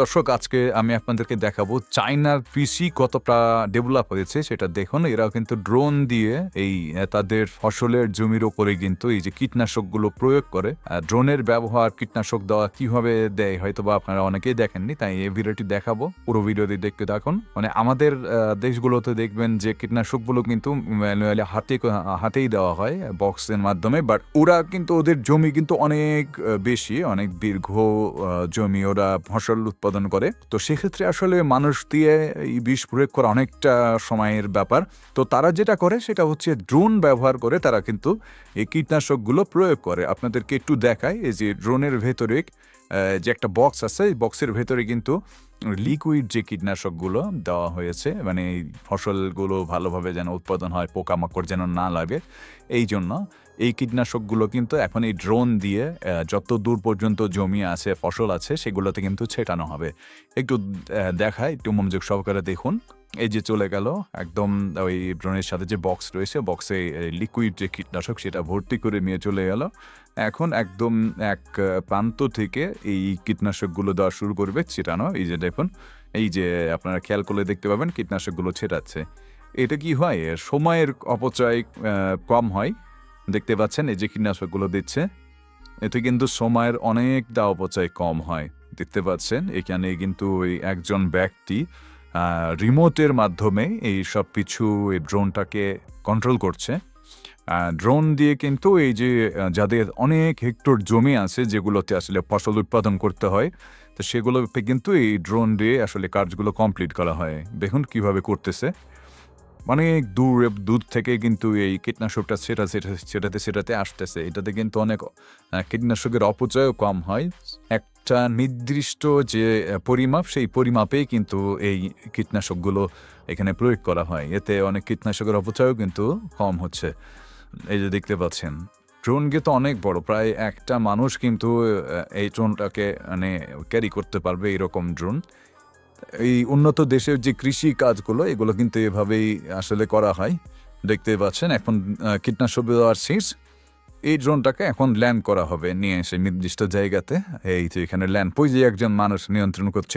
দর্শক, আজকে আমি আপনাদেরকে দেখাবো চায়নার কৃষি কতটা ডেভেলপ হয়েছে, সেটা দেখুন। এরাও কিন্তু ড্রোন দিয়ে এই তাদের ফসলের জমির ওপরে কিন্তু এই যে কীটনাশকগুলো প্রয়োগ করে। ড্রোনের ব্যবহার, কীটনাশক দেওয়া কীভাবে দেয় হয়তো বা আপনারা অনেকেই দেখেননি, তাই এই ভিডিওটি দেখাবো। পুরো ভিডিওটি দেখতে দেখুন মানে আমাদের দেশগুলোতে দেখবেন যে কীটনাশকগুলো কিন্তু ম্যানুয়ালি হাতে হাতেই দেওয়া হয়, বক্সের মাধ্যমে। বাট ওরা কিন্তু, ওদের জমি কিন্তু অনেক বেশি, অনেক দীর্ঘ জমি, ওরা ফসল উৎপাদন করে। তো সেক্ষেত্রে আসলে মানুষ দিয়ে এই বিষ প্রয়োগ করা অনেকটা সময়ের ব্যাপার। তো তারা যেটা করে সেটা হচ্ছে ড্রোন ব্যবহার করে তারা কিন্তু এই কীটনাশকগুলো প্রয়োগ করে। আপনাদেরকে একটু দেখায় এই যে ড্রোনের ভেতরে যে একটা বক্স আছে, এই বক্সের ভেতরে কিন্তু লিকুইড যে কীটনাশকগুলো দেওয়া হয়েছে মানে এই ফসলগুলো ভালোভাবে যেন উৎপাদন হয়, পোকামাকড় যেন না লাগে, এই জন্য এই কীটনাশকগুলো কিন্তু এখন এই ড্রোন দিয়ে যত দূর পর্যন্ত জমি আছে, ফসল আছে, সেগুলোতে কিন্তু ছেটানো হবে। একটু দেখায়, একটু মনোযোগ সহকারে দেখুন। এই যে চলে গেল, একদম ওই ড্রোনের সাথে যে বক্স রয়েছে বক্সে লিকুইড যে কীটনাশক সেটা ভর্তি করে নিয়ে চলে গেল। এখন একদম এক প্রান্ত থেকে এই কীটনাশকগুলো দেওয়া শুরু করবে ছিটানো। এই যে দেখুন, এই যে আপনারা খেয়াল করলে দেখতে পাবেন কীটনাশকগুলো ছেটাচ্ছে। এটা কি হয়? সময়ের অপচয় কম হয়। দেখতে পাচ্ছেন এই যে কীটনাশকগুলো দিচ্ছে। এতে কিন্তু সময়ের অনেকটা অপচয় কম হয়। দেখতে পাচ্ছেন, এখানে কিন্তু ওই একজন ব্যক্তি রিমোটের মাধ্যমে এই সব কিছু এই ড্রোনটাকে কন্ট্রোল করছে। ড্রোন দিয়ে কিন্তু এই যে যাদের অনেক হেক্টর জমি আছে, যেগুলোতে আসলে ফসল উৎপাদন করতে হয়, তো সেগুলোতে কিন্তু এই ড্রোন দিয়ে আসলে কাজগুলো কমপ্লিট করা হয়। দেখুন কীভাবে করতেছে। অনেক দূর দূর থেকে কিন্তু এই কীটনাশকটা সেটা সেটা সেটাতে সেটাতে আসতেছে। এটাতে কিন্তু অনেক কীটনাশকের অপচয়ও কম হয়। একটা নির্দিষ্ট যে পরিমাপ, সেই পরিমাপেই কিন্তু এই কীটনাশকগুলো এখানে প্রয়োগ করা হয়। এতে অনেক কীটনাশকের অপচয়ও কিন্তু কম হচ্ছে। এই যে দেখতে পাচ্ছেন ড্রোন কিন্তু অনেক বড়, প্রায় একটা মানুষ কিন্তু এই ড্রোনটাকে মানে ক্যারি করতে পারবে এরকম ড্রোন। এই উন্নত দেশের যে কৃষি কাজগুলো, এগুলো কিন্তু এভাবেই আসলে করা হয়। দেখতে পাচ্ছেন, এখন কীটনাশক দেওয়ার শেষ। এই ড্রোনটাকে এখন ল্যান্ড করা হবে নিয়ে এসে নির্দিষ্ট জায়গাতে। এই যে এখানে ল্যান্ড ওই যে একজন মানুষ নিয়ন্ত্রণ করছে